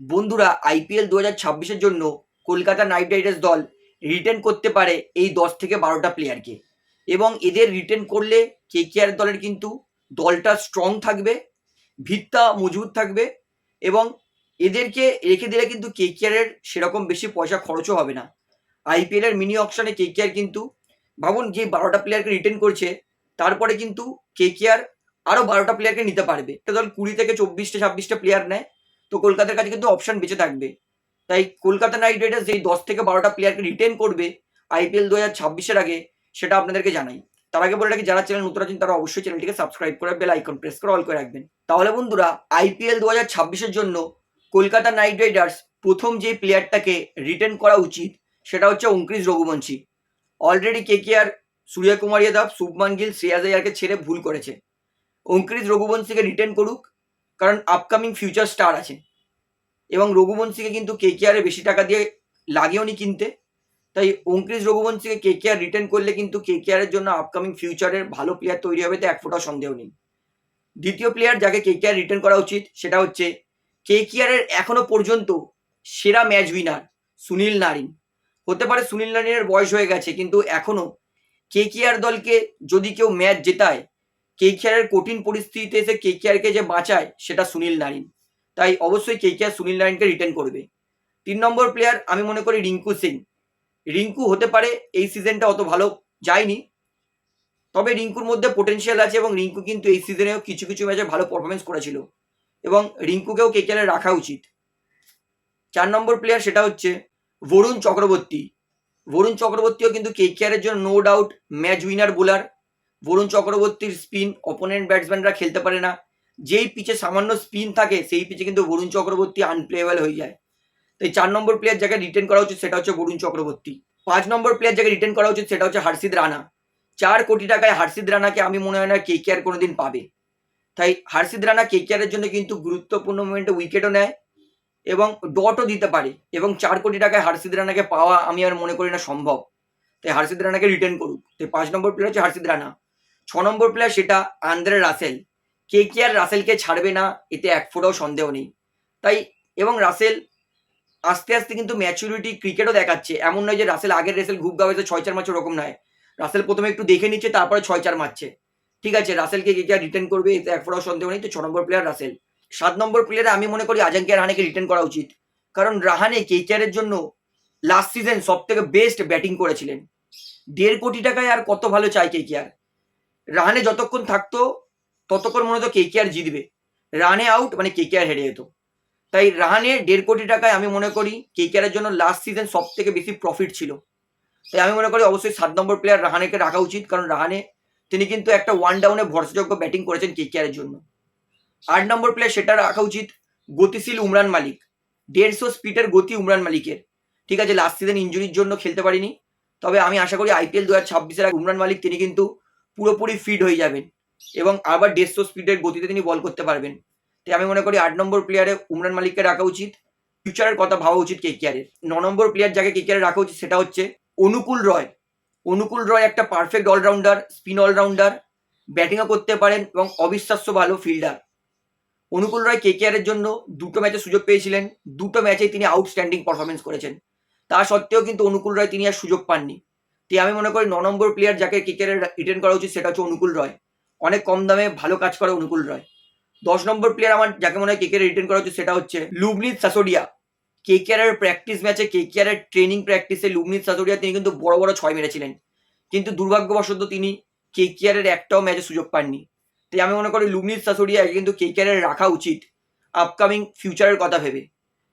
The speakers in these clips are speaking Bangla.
বন্ধুরা আইপিএল দু হাজার ছাব্বিশের জন্য কলকাতা নাইট রাইডার্স দল রিটেন করতে পারে এই দশ থেকে বারোটা প্লেয়ারকে এবং এদের রিটেন করলে কেকেআর দলের কিন্তু দলটা স্ট্রং থাকবে, ভিত্তা মজবুত থাকবে এবং এদেরকে রেখে দিলে কিন্তু কেকেআরের সেরকম বেশি পয়সা খরচও হবে না। আইপিএল এর মিনি কে কেকেআর কিন্তু ভাবুন যে বারোটা প্লেয়ারকে রিটেন করছে, তারপরে কিন্তু কেকেআর আরও বারোটা প্লেয়ারকে নিতে পারবে। একটা দল কুড়ি থেকে চব্বিশটা, ছাব্বিশটা প্লেয়ার নেয় তো কলকাতার কাছে কিন্তু অপশন বেঁচে থাকবে। তাই কলকাতা নাইট রাইডার্স যেই দশ থেকে বারোটা প্লেয়ারকে রিটেন করবে আইপিএল দু হাজার ছাব্বিশের আগে, সেটা আপনাদেরকে জানাই। তার আগে বলে রাখি, যারা চ্যানেল নতুন আছেন, তারা অবশ্যই চ্যানেলটিকে সাবস্ক্রাইব করে বেল আইকন প্রেস করে অল করে রাখবেন। তাহলে বন্ধুরা আইপিএল দু হাজার ছাব্বিশের জন্য কলকাতা নাইট রাইডার্স প্রথম যে প্লেয়ারটাকে রিটেন করা উচিত, সেটা হচ্ছে Ankush Raghuvanshi. Already K K R Suryakumar Yadav, Shubman Gill, Shreyas আয়ারকে ছেড়ে ভুল করেছে। অঙ্কুশ রঘুবংশীকে রিটেন করুক কারণ আপকামিং ফিউচার স্টার আছে। এবং রঘুবংশীকে কিন্তু কে কে আরে বেশি টাকা দিয়ে লাগেও নি কিনতে। তাই অঙ্কুশ রঘুবংশীকে কে কে আর রিটার্ন করলে কিন্তু কে কে আরের জন্য আপকামিং ফিউচারের ভালো প্লেয়ার তৈরি হবে তো এক ফোঁটা সন্দেহ নেই। দ্বিতীয় প্লেয়ার যাকে কে কে আর রিটার্ন করা উচিত সেটা হচ্ছে কে কে আরের এখনও পর্যন্ত সেরা ম্যাচ উইনার সুনীল নারিন। হতে পারে সুনীল নারিনের বয়স হয়ে গেছে, কিন্তু এখনও কে কে আর দলকে যদি কেউ ম্যাচ জেতায় কে কে কঠিন পরিস্থিতিতে এসে কে কে যে বাঁচায়, সেটা সুনীল নারিন। তাই অবশ্যই কে কে আর সুনীল নারিনকে রিটার্ন করবে। তিন নম্বর প্লেয়ার আমি মনে করি রিঙ্কু সিং। রিঙ্কু হতে পারে এই সিজনটা অত ভালো যায়নি। তবে রিঙ্কুর মধ্যে পোটেনশিয়াল আছে এবং রিঙ্কু কিন্তু এই সিজনেও কিছু কিছু ম্যাচে ভালো পারফরমেন্স করেছিল। এবং রিঙ্কুকেও কে কেকেআরে রাখা উচিত। চার নম্বর প্লেয়ার সেটা হচ্ছে বরুণ চক্রবর্তী বরুণ চক্রবর্তীও কিন্তু কেকেআরের জন্য no doubt match winner bowler Varun চক্রবর্তীর স্পিন অপোনেন্ট ব্যাটসম্যানরা খেলতে পারে না। যেই পিচে সামান্য স্পিন থাকে, সেই পিচে কিন্তু বরুণ চক্রবর্তী আনপ্লেয়েবল হয়ে যায়। তাই চার নম্বর প্লেয়ার যাকে রিটেন করা উচিত সেটা হচ্ছে বরুণ চক্রবর্তী। পাঁচ নম্বর প্লেয়ার যাকে রিটেন করা উচিত সেটা হচ্ছে হার্ষিদ রানা। চার কোটি টাকায় হার্ষিদ রানাকে আমি মনে হয় না কে কে আর কোনোদিন পাবে। তাই হার্ষিদ রানা কে কে আরের জন্য কিন্তু গুরুত্বপূর্ণ মোমেন্টে উইকেটও নেয় এবং ডটও দিতে পারে এবং চার কোটি টাকায় হার্ষিদ রানাকে পাওয়া আমি আর মনে করি না সম্ভব। তাই হার্ষিদ রানাকে রিটেন করুক। তাই পাঁচ নম্বর প্লেয়ার হচ্ছে হার্ষিদ রানা। ছ নম্বর প্লেয়ার সেটা Andre Russell. K K R রাসেলকে ছাড়বে না, এতে এক ফোটাও সন্দেহ নেই। তাই এবং রাসেল আস্তে আস্তে কিন্তু ম্যাচুরিটি ক্রিকেটও দেখাচ্ছে। এমন নয় যে রাসেল আগের রেসেল ঘুপ গাওয়াতে ছয় চার মারছে ওরকম নয়। রাসেল প্রথমে একটু দেখে নিচ্ছে, তারপরে ছয় চার মারছে। ঠিক আছে, রাসেলকে কে কে আর রিটার্ন করবে, এতে এক ফোটাও সন্দেহ নেই। তো ছ নম্বর প্লেয়ার রাসেল। সাত নম্বর প্লেয়ারে আমি মনে করি আজাঙ্কে রাহানেকে রিটার্ন করা উচিত। কারণ রাহানে কে কে এর জন্য লাস্ট সিজন সব থেকে বেস্ট ব্যাটিং করেছিলেন। দেড় কোটি টাকায় আর কত ভালো চাই কে আর? রাহানে যতক্ষণ থাকতো, ততক্ষণ মনে হতো কে আর জিতবে। রানে আউট মানে কে আর হেরে যেত। তাই রাহানে দেড় কোটি টাকায় আমি মনে করি কে এর জন্য লাস্ট সিজন সব থেকে বেশি প্রফিট ছিল। তাই আমি মনে করি অবশ্যই সাত নম্বর প্লেয়ার রাহানেকে রাখা উচিত, কারণ রাহানে তিনি কিন্তু একটা ওয়ান ডাউনে ভরসাযোগ্য ব্যাটিং করেছেন কে এর জন্য। আট নম্বর প্লেয়ার সেটা রাখা উচিত, গতিশীল উমরান মালিক। দেড়শো স্পিডের গতি উমরান মালিকের। ঠিক আছে লাস্ট সিজন ইঞ্জুরির জন্য খেলতে পারিনি। তবে আমি আশা করি আইপিএল দু হাজার ছাব্বিশের উমরান মালিক, তিনি কিন্তু পুরোপুরি ফিট হয়ে যাবেন এবং আবার দেড়শো স্পিডের গতিতে তিনি বল করতে পারবেন। তাই আমি মনে করি আট নম্বর প্লেয়ারে উমরান মালিককে রাখা উচিত। ফিউচারের কথা ভাবা উচিত কে কেয়ারের ন নম্বর প্লেয়ার যাকে কে কেয়ারে রাখা উচিত সেটা হচ্ছে অনুকূল রয়। অনুকূল রয় একটা পারফেক্ট অলরাউন্ডার স্পিন অলরাউন্ডার ব্যাটিংও করতে পারেন এবং অবিশ্বাস্য ভালো ফিল্ডার অনুকূল রয় কে কেয়ারের জন্য দুটো ম্যাচে সুযোগ পেয়েছিলেন। দুটো ম্যাচেই তিনি আউটস্ট্যান্ডিং পারফরমেন্স করেছেন। তা সত্ত্বেও কিন্তু অনুকূল রয় তিনি আর সুযোগ পাননি। আমি মনে করি ন নম্বর প্লেয়ার যাকে কেকেআর রিটার্ন করা উচিত সেটা হচ্ছে অনুকূল রয়। অনেক কম দামে ভালো কাজ করে অনুকূল রয়। দশ নম্বর প্লেয়ার আমার যাকে মনে হয় কেকেআর রিটার্ন করা উচিত সেটা হচ্ছে লুবনিত সাসোডিয়া। কেকেআর এর প্র্যাকটিস ম্যাচে কেকেআর এর ট্রেনিং প্র্যাকটিসে লুবনিত সাসোডিয়া তিনি কিন্তু বড় বড় ছয় মেরেছিলেন। কিন্তু দুর্ভাগ্যবশত তিনি কেকেআর এর একটাও ম্যাচে সুযোগ পাননি। তাই আমি মনে করি লুবনিত সাসোডিয়াকে কিন্তু কেকেআর এর রাখা উচিত। আপকামিং ফিউচারের কথা ভেবে।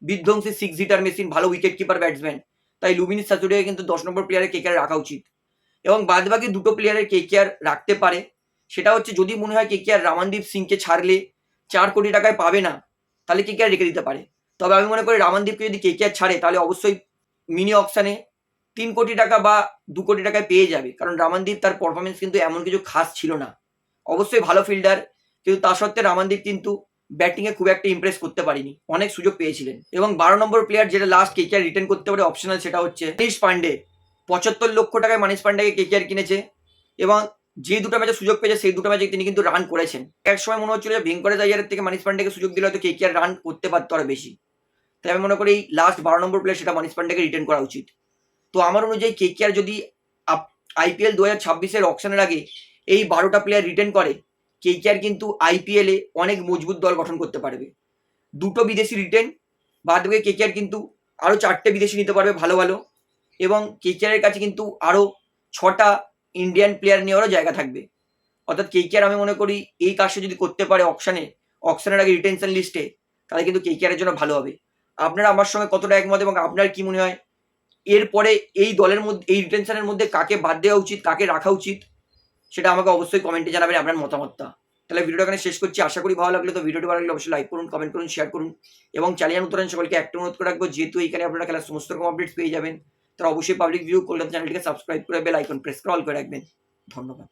বিধ্বংসী সিক্স হিটার মেশিন ভালো উইকেট কিপার ব্যাটসম্যান তাই লুবিনিস সাচুরিয়াকে কিন্তু দশ নম্বর প্লেয়ারে কেকেআর রাখা উচিত। এবং বাদবাকি দুটো প্লেয়ারের কেকেআর রাখতে পারে। সেটা হচ্ছে যদি মনে হয় কেকেআর রামানদীপ সিংকে ছাড়লে চার কোটি টাকায় পাবে না, তাহলে কেকেআর রেখে দিতে পারে। তবে আমি মনে করি রামানদীপকে যদি কেকেআর ছাড়ে, তাহলে অবশ্যই মিনি অপশানে তিন কোটি টাকা বা দু কোটি টাকায় পেয়ে যাবে। কারণ রামানদীপ তার পারফরমেন্স কিন্তু এমন কিছু খাস ছিল না। অবশ্যই ভালো ফিল্ডার কিন্তু তা সত্ত্বে রামানদীপ কিন্তু ব্যাটিংয়ে খুব একটা ইমপ্রেস করতে পারিনি। অনেক সুযোগ পেয়েছিলেন। এবং বারো নম্বর প্লেয়ার যেটা লাস্ট কেকেআর রিটার্ন করতে পারে অপশনাল সেটা হচ্ছে মানিশ পান্ডে। পঁচাত্তর লক্ষ টাকায় মানিশ পান্ডেকে কেকেআর কিনেছে এবং যে দুটো ম্যাচে সুযোগ পেয়েছে, সেই দুটো ম্যাচে তিনি কিন্তু রান করেছেন। এক সময় মনে হচ্ছিল যে ভেঙ্কটেশ আইয়ারের থেকে মানিশ পান্ডেকে সুযোগ দিলে হয়তো কেকেআর রান করতে পারতো আরও বেশি। তাই আমি মনে করি এই লাস্ট বারো নম্বর প্লেয়ার সেটা মনীষ পান্ডেকে রিটার্ন করা উচিত। তো আমার অনুযায়ী কে কে আর যদি আইপিএল দু হাজার ছাব্বিশের অপশনের আগে এই বারোটা প্লেয়ার রিটার্ন করে কে কে আর কিন্তু আইপিএলে অনেক মজবুত দল গঠন করতে পারবে। দুটো বিদেশি রিটেন, বাদ দিয়ে কে কে আর কিন্তু আরও চারটে বিদেশি নিতে পারবে ভালো ভালো। এবং কে কে আরের কাছে কিন্তু আরও ছটা ইন্ডিয়ান প্লেয়ার নেওয়ারও জায়গা থাকবে। অর্থাৎ কে কে আর আমি মনে করি এই কাজটা যদি করতে পারে অপশানে অপশানের আগে রিটেনশন লিস্টে, তাহলে কিন্তু কে কে আরের জন্য ভালো হবে। আপনারা আমার সঙ্গে কতটা একমত এবং আপনার কি মনে হয়? এরপরে এই দলের মধ্যে, এই রিটেনশনের মধ্যে কাকে বাদ দেওয়া উচিত, কাকে রাখা উচিত? সেটা আমাকে অবশ্যই কমেন্টে জানাবেন আপনার মতামতটা। তাহলে ভিডিওটা এখানে শেষ করছি। আশা করি ভালো লাগলে তো ভিডিওটি ভালো লাগলে অবশ্যই লাইক করুন কমেন্ট করুন শেয়ার করুন। এবং চ্যানেল নতুন সকলকে একটা অনুরোধ করে রাখব, যেহেতু এখানে আপনারা খেলার সমস্ত রকম আপডেটস পেয়ে যাবেন তারা অবশ্যই পাবলিক ভিউ কলকাতা চ্যানেলটিকে সাবস্ক্রাইব করে বেল আইকন প্রেস করে অল করে রাখবেন। ধন্যবাদ।